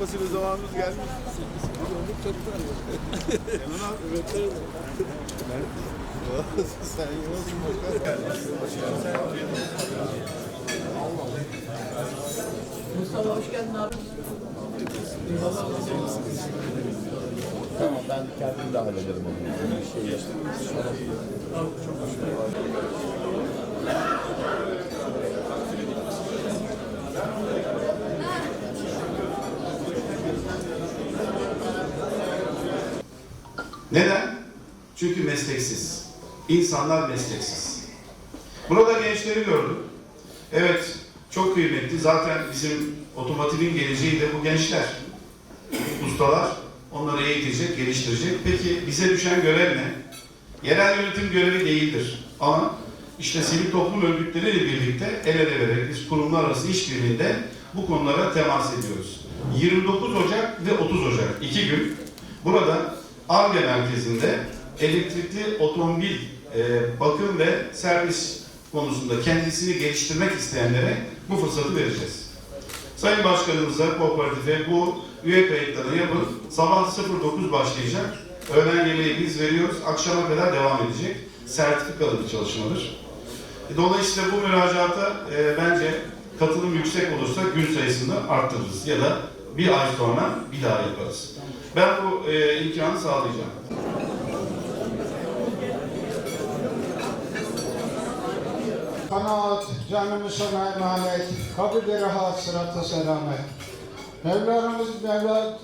fasulye zamanımız gelmiş. Hemen al. Evet. Sen. Mustafa hoş geldin abi. Tamam ben kendim de hallederim onu. Bir şey işte. Neden? Çünkü mesleksiz. İnsanlar mesleksiz. Burada gençleri gördüm. Evet, çok kıymetli. Zaten bizim otomotivin geleceği de bu gençler. Ustalar onları eğitecek, geliştirecek. Peki bize düşen görev ne? Yerel yönetim görevi değildir. Ama işte sivil toplum örgütleriyle birlikte el ele vererek biz kurumlar arası işbirliğinde bu konulara temas ediyoruz. 29 Ocak ve 30 Ocak iki gün burada ARGE merkezinde elektrikli otomobil e, bakım ve servis konusunda kendisini geliştirmek isteyenlere bu fırsatı vereceğiz. Sayın Başkanımıza, kooperatife bu üye kayıtlarını yapın. Sabah 09 başlayacak. Öğlen yemeği biz veriyoruz. Akşama kadar devam edecek. Sertifikalı bir çalışmadır. E, Dolayısıyla bu müracaata e, bence katılım yüksek olursa gün sayısını arttırırız ya da bir ay sonra bir daha yaparız. Ben bu e, imkanı sağlayacağım. Kanaat canımı sana emanet, kabirleri rahat, sıratı selamet. Mevlamız Mevla